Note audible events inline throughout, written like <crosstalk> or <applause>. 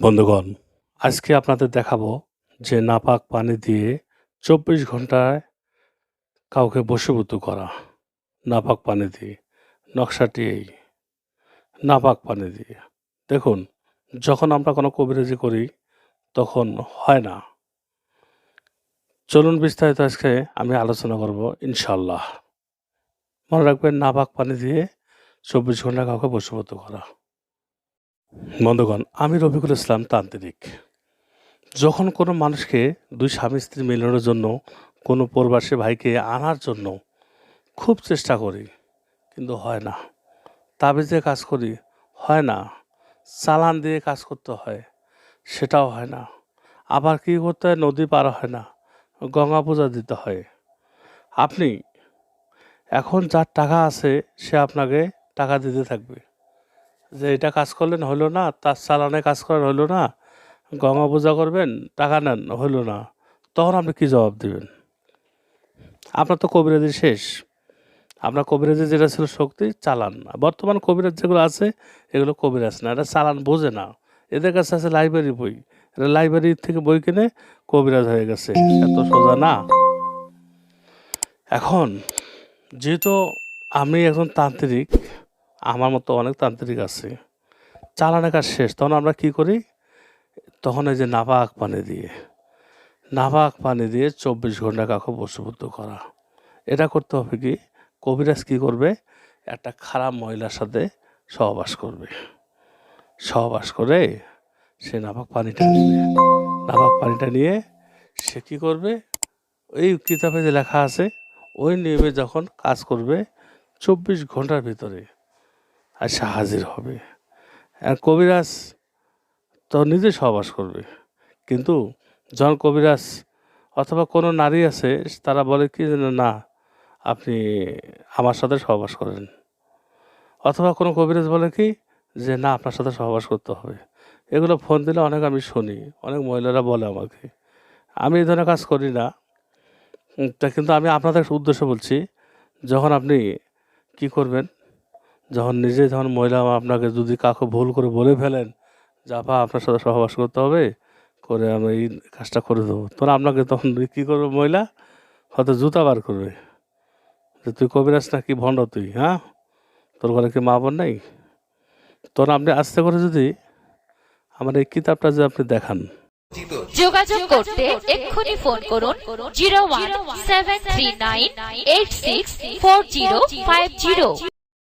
বন্ধুগণ, আজকে আপনাদের দেখাবো যে নাপাক পানি দিয়ে চব্বিশ ঘন্টায় কাউকে বশীভূত করা, নাপাক পানি দিয়ে, নকশাটি এই, নাপাক পানি দিয়ে। দেখুন, যখন আমরা কোনো কবিরাজি করি, তখন হয় না। চলুন বিস্তারিত আজকে আমি আলোচনা করব ইনশাল্লাহ মনে রাখবেন, নাপাক পানি দিয়ে চব্বিশ ঘণ্টা কাউকে বশীভূত করা। বন্ধুগণ, আমি রফিকুল ইসলাম তান্ত্রিক। যখন কোনো মানুষকে দুই স্বামী স্ত্রী মিলনের জন্য কোনো প্রবাসী ভাইকে আনার জন্য খুব চেষ্টা করি, কিন্তু হয় না। তাবিজে কাজ করি, হয় না। চালান দিয়ে কাজ করতে হয়, সেটাও হয় না। আবার কী করতে হয়? নদী পার হয় না। গঙ্গা পূজা দিতে হয়। আপনি, এখন যার টাকা আছে, সে আপনাকে টাকা দিতে থাকবে। যে এটা কাজ করলেন হলো না, তার চালানে কাজ করার হলো না, গঙ্গা পূজা করবেন, টাকা নেন, হলো না, তখন আপনি কি জবাব দেবেন? আপনার তো কবিরাজি শেষ। আপনার কবিরাজি যেটা ছিল শক্তি, চালান না। বর্তমান কবিরাজ যেগুলো আছে, এগুলো কবিরাজ না এটা চালান বোঝে না। এদের কাছে আছে লাইব্রেরি বই। এটা লাইব্রেরি থেকে বই কিনে কবিরাজ হয়ে গেছে। এত সোজা না। এখন, যেহেতু আমি একজন তান্ত্রিক আমার মতো অনেক তান্ত্রিক আছে। চালানের কাজ শেষ, তখন আমরা কি করি? তখন এই যে নাপাক পানি দিয়ে নাপাক পানি দিয়ে চব্বিশ ঘণ্টা কাউকে বসীভূত করা। এটা করতে হবে কি? কবিরাজ কি করবে? একটা খারাপ মহিলার সাথে সহবাস করবে। সহবাস করে সে নাপাক পানিটা নিবে নাপাক পানিটা নিয়ে সে কি করবে? এই কিতাবে যে লেখা আছে, ওই নিয়মে যখন কাজ করবে, চব্বিশ ঘণ্টার ভিতরে আর সে হাজির হবে। আর কবিরাজ তো নিজে সহবাস করবে। কিন্তু যখন কবিরাজ অথবা কোনো নারী আছে, তারা বলে কি না, আপনি আমার সাথে সহবাস করেন। অথবা কোনো কবিরাজ বলে কি যে, না, আপনার সাথে সহবাস করতে হবে। এগুলো ফোন দিলে অনেক আমি শুনি, অনেক মহিলারা বলে আমাকে। আমি এই ধরনের কাজ করি না। তা কিন্তু আমি আপনাদের উদ্দেশ্য বলছি, যখন আপনি কি করবেন যখন নিজে যখন মহিলা আপনাকে যদি কাউকে ভুল করে বলে ফেলেন আপা, আপনার সাথে সহবাস করতে হবে, করে আমি এই কাজটা করে দেবো। তখন আপনাকে তখন <laughs> কী করবে মহিলা? হয়তো জুতা বার করবে। যে, তুই কবিরাজ না কি ভণ্ড তুই হ্যাঁ? তোর ঘরে কি মা বোন নেই? তখন আপনি আস্তে করে যদি আমার এই কিতাবটা যে আপনি দেখান। যোগাযোগ করতে এক্ষুনি ফোন করুন zero one seven three nine eight six four zero five zero.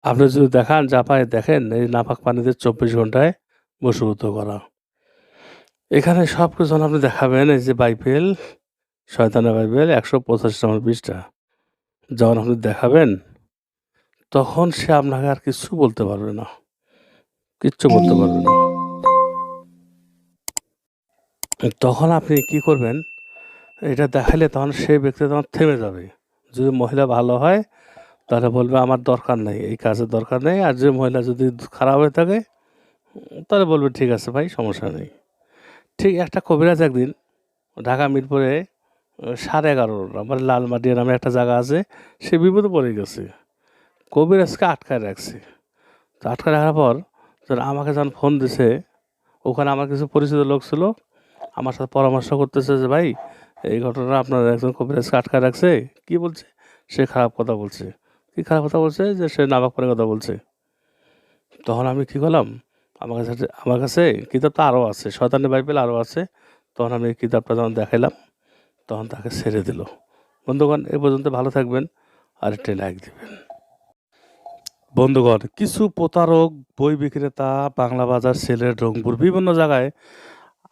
আপনি যদি দেখান জাপায় দেখেন, এই নাপাক পানিতে চব্বিশ ঘন্টায় বসীভূত করা। এখানে সব কিছু আপনি দেখাবেন, এই যে বাইবেল শয়তানা বাইবেল, একশো পঁচাশি নম্বর বিশটা যখন আপনি দেখাবেন, তখন সে আপনাকে আর কিচ্ছু বলতে পারবে না। কিচ্ছু বলতে পারবে না। তখন আপনি কি করবেন, এটা দেখালে তখন সেই ব্যক্তি তখন থেমে যাবে। যদি মহিলা ভালো হয় তাহলে বলবে, আমার দরকার নেই, এই কাজের দরকার নেই, আর যে মহিলা যদি খারাপ হয়ে থাকে, তাহলে বলবে, ঠিক আছে ভাই, সমস্যা নেই। ঠিক একটা কবিরাজ একদিন ঢাকা মিরপুরে সাড়ে এগারো আমার লালমাটিয়া নামে একটা জায়গা আছে, সে বিপদে পড়ে গেছে। কবিরাজকে আটকায় রাখছে। তো আটকায় রাখার পর যখন আমাকে যখন ফোন দিছে, ওখানে আমার কিছু পরিচিত লোক ছিল, আমার সাথে পরামর্শ করতেছে যে, ভাই, এই ঘটনা আপনার একজন কবিরাজকে আটকায় রাখছে? কি বলছে? সে খারাপ কথা বলছে। কি খারাপ কথা বলছে? যে সে নাবাক পরে কথা বলছে। তখন আমি কি করলাম? আমার কাছে আমার কাছে কিতাব তো আরও আছে। শয়তানি বাইবেল আরও আছে। তখন আমি কিতাবটা যখন দেখাইলাম, তখন তাকে ছেড়ে দিল। বন্ধুগণ, এ পর্যন্ত ভালো থাকবেন আর একটি লাইক দিবেন। বন্ধুগণ, কিছু প্রতারক, বই বিক্রেতা, বাংলা বাজার, সেলের, রংপুর, বিভিন্ন জায়গায়